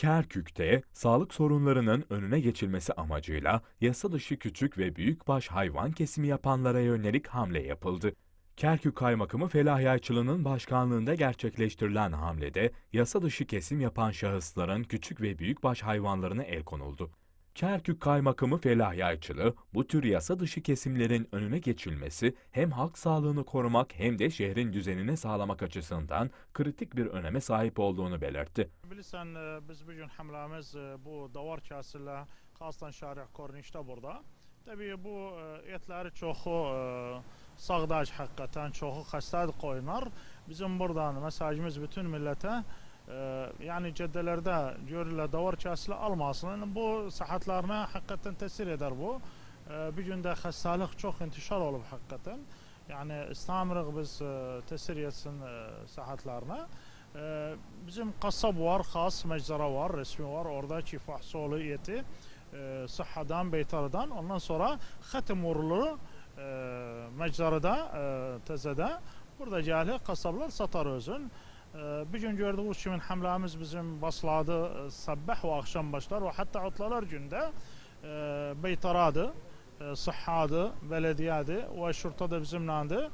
Kerkük'te sağlık sorunlarının önüne geçilmesi amacıyla yasa dışı küçük ve büyükbaş hayvan kesimi yapanlara yönelik hamle yapıldı. Kerkük Kaymakamı Felah Yayçılı'nın başkanlığında gerçekleştirilen hamlede yasa dışı kesim yapan şahısların küçük ve büyükbaş hayvanlarına el konuldu. Kerkük Kaymakamı Felah Yayçılı, bu tür yasa dışı kesimlerin önüne geçilmesi hem halk sağlığını korumak hem de şehrin düzenini sağlamak açısından kritik bir öneme sahip olduğunu belirtti. Bilirsen e, biz bugün hamlemiz e, bu davar kasıyla Kastan Şarih Korniş'te burada. Tabii bu e, etleri çoğu e, sağdaş hakikaten çoğu hastadır koyunlar. Bizim buradan mesajımız bütün millete e, yani caddelerde görülen davar kasıyla almasın. Bu sıhhatlerine hakikaten tesir eder bu. E, bir günde hastalık çok intişar olup hakikaten. Yani istamirik biz e, tesir etsin e, sıhhatlerine. Ee, bizim kasap var, has meczara var, resmi var. Orada çift solu eti e, sıhhadan, beytarıdan. Ondan sonra e, meczarada, e, tezede. Burada cahil kasaplar satar özün. E, bir gün gördüğümüz kimin hamlemiz bizim basladı e, sabah ve akşam başlar ve hatta otlalar günde e, beytaradı, e, sıhhadı, belediyedi ve şurta da bizimlendi.